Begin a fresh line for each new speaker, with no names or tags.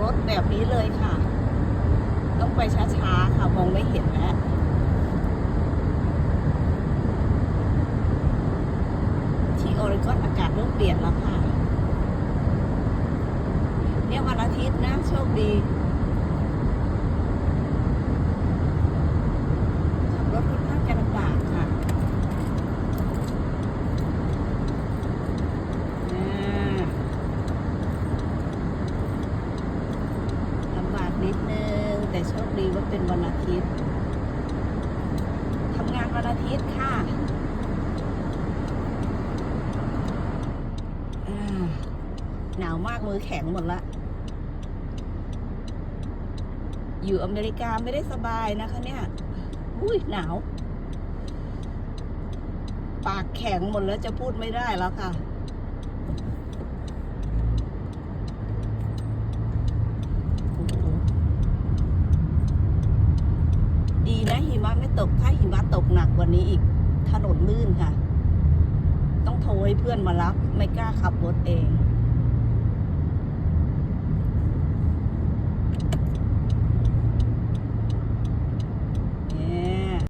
รถแบบนี้เลยค่ะ ต้องไปช้าๆค่ะ มองไม่เห็นแล้วที่ออริกอนอากาศเริ่มเปลี่ยนแล้วค่ะ เนี่ยวันอาทิตย์นะ โชคดี ขับรถค่อนข้างจะลำบากค่ะอ่าลำบาก นิดนึง แต่โชคดีว่าเป็นวันอาทิตย์ทำงานวันอาทิตย์ค่ะหนาวมากมือแข็งหมดละ อยู่อเมริกาไม่ได้สบายนะคะเนี่ย อุ้ยหนาว ปากแข็งหมดแล้วจะพูดไม่ได้แล้วค่ะ โอ้โหดีนะหิมะไม่ตก ถ้าหิมะตกหนักกว่านี้อีก ถนนลื่นค่ะ ต้องโทรให้เพื่อนมารับ ไม่กล้าขับรถเอง